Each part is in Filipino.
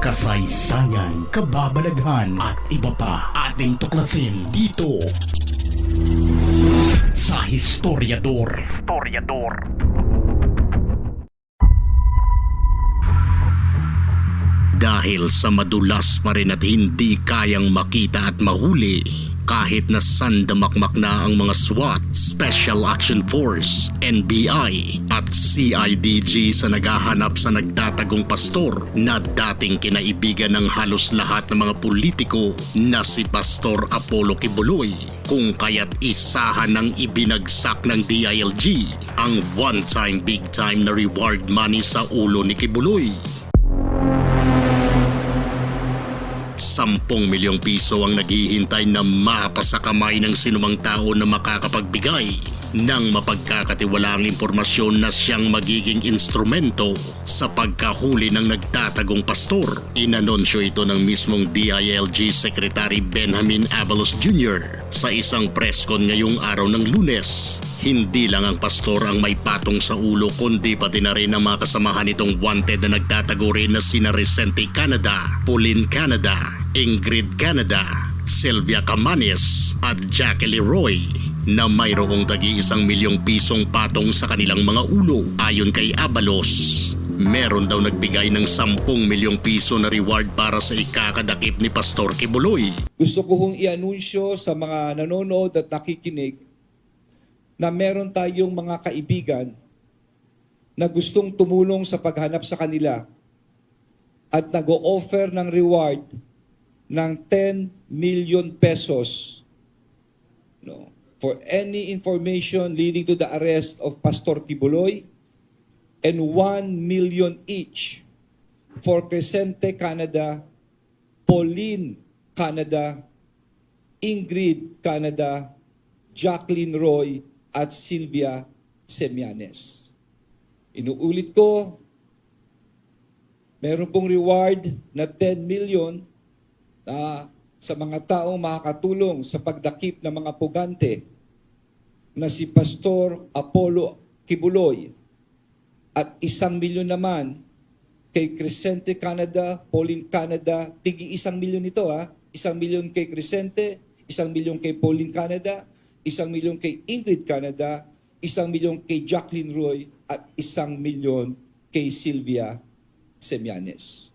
kasaysayan, kababalaghan at iba pa ating tuklasin dito sa Historiador. Historiador. Dahil sa madulas pa rin at hindi kayang makita at mahuli, kahit na sandamakmak na ang mga SWAT, Special Action Force, NBI at CIDG sa naghahanap sa nagtatagong pastor na dating kinaibigan ng halos lahat ng mga politiko na si Pastor Apollo Kibuloy kung kaya't isahan ng ibinagsak ng DILG ang one-time big-time na reward money sa ulo ni Kibuloy. Sampung milyong piso ang naghihintay na mapa sa kamay ng sinumang tao na makakapagbigay ng mapagkakatiwalaang impormasyon na siyang magiging instrumento sa pagkahuli ng nagtatagong pastor. Inanunsyo ito ng mismong DILG Secretary Benjamin Avalos Jr. sa isang press con ngayong araw ng lunes. Hindi lang ang pastor ang may patong sa ulo kundi pati na rin ang mga kasamahan nitong wanted na nagtatago rin na sina Resente Canada, Pauline Canada, Ingrid Canada, Sylvia Camanes at Jackie Leroy na mayroong tagi isang milyong pisong patong sa kanilang mga ulo ayon kay Abalos. Meron daw nagbigay ng 10 milyong piso na reward para sa ikakadakip ni Pastor Kibuloy. Gusto ko hong i-anunsyo sa mga nanonood at nakikinig na meron tayong mga kaibigan na gustong tumulong sa paghanap sa kanila at nag-o-offer ng reward ng 10 million pesos no, for any information leading to the arrest of Pastor Kibuloy and 1 million each for Crescente Canada, Pauline Canada, Ingrid Canada, Jacqueline Roy, at Sylvia Semianes. Inuulit ko, meron pong reward na 10 million na sa mga taong makakatulong sa pagdakip ng mga pugante na si Pastor Apollo Kibuloy at isang milyon naman kay Crescente Canada, Pauline Canada, tigi isang milyon ito ha. Isang milyon kay Crescente, isang milyon kay Pauline Canada, isang milyon kay Ingrid Canada, isang milyon kay Jacqueline Roy, at isang milyon kay Sylvia Semianes.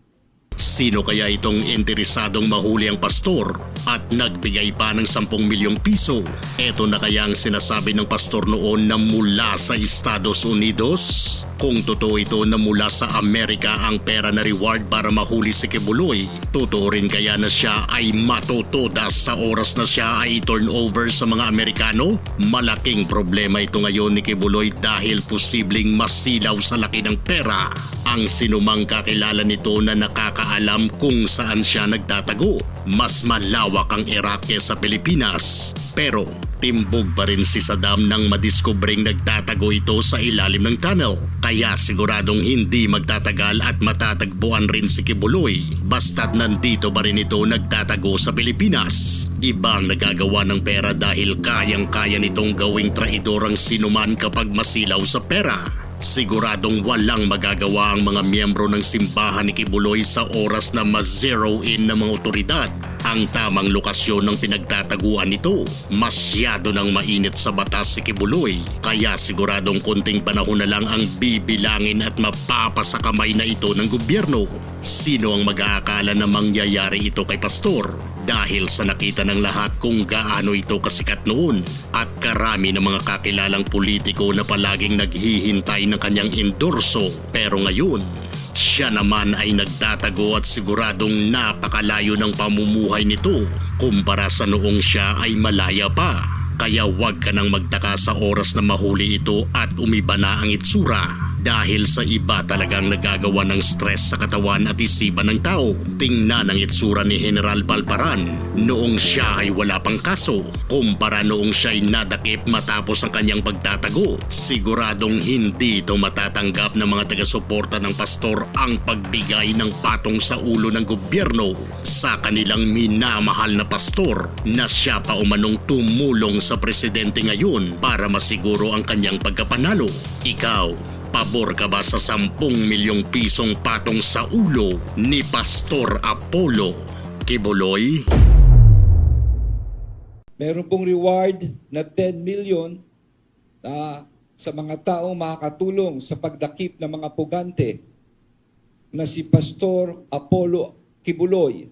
Sino kaya itong interesadong mahuli ang pastor at nagbigay pa ng 10 milyong piso? Ito na kaya ang sinasabi ng pastor noon na mula sa Estados Unidos? Kung totoo ito na mula sa Amerika ang pera na reward para mahuli si Kibuloy, totoo rin kaya na siya ay matutodas sa oras na siya ay turn over sa mga Amerikano? Malaking problema ito ngayon ni Kibuloy dahil posibleng masilaw sa laki ng pera ang sinumang kakilala nito na nakakaalam kung saan siya nagtatago. Mas malawak ang Iraq sa Pilipinas. Pero timbog pa rin si Saddam nang madiskubring nagtatago ito sa ilalim ng tunnel. Kaya siguradong hindi magtatagal at matatagpuan rin si Kibuloy basta't nandito pa rin ito nagtatago sa Pilipinas. Ibang nagagawa ng pera dahil kayang-kaya nitong gawing traidor ang sinuman kapag masilaw sa pera. Siguradong walang magagawa ang mga miyembro ng simbahan ni Kibuloy sa oras na ma-zero in ng mga otoridad ang tamang lokasyon ng pinagtataguan nito. Masyado nang mainit sa batas si Kibuloy kaya siguradong konting panahon na lang ang bibilangin at mapapasakamay na ito ng gobyerno. Sino ang mag-aakala na mangyayari ito kay Pastor? Dahil sa nakita ng lahat kung gaano ito kasikat noon at karami ng mga kakilalang politiko na palaging naghihintay ng kanyang endorso pero ngayon siya naman ay nagtatago at siguradong napakalayo ng pamumuhay nito kumpara sa noong siya ay malaya pa. Kaya huwag ka nang magtaka sa oras na mahuli ito at umiba na ang itsura dahil sa iba talagang nagagawa ng stress sa katawan at isipan ng tao. Tingnan ang itsura ni General Palparan noong siya ay wala pang kaso kumpara noong siya ay nadakip matapos ang kanyang pagtatago. Siguradong hindi ito matatanggap ng mga taga-suporta ng pastor ang pagbigay ng patong sa ulo ng gobyerno sa kanilang minamahal na pastor na siya pa umanong tumulong sa presidente ngayon para masiguro ang kanyang pagkapanalo. Ikaw, Pabor ka ba sa 10 milyong pisong patong sa ulo ni Pastor Apollo Kibuloy? Meron pong reward na 10 million ah, sa mga taong makakatulong sa pagdakip ng mga pugante na si Pastor Apollo Kibuloy.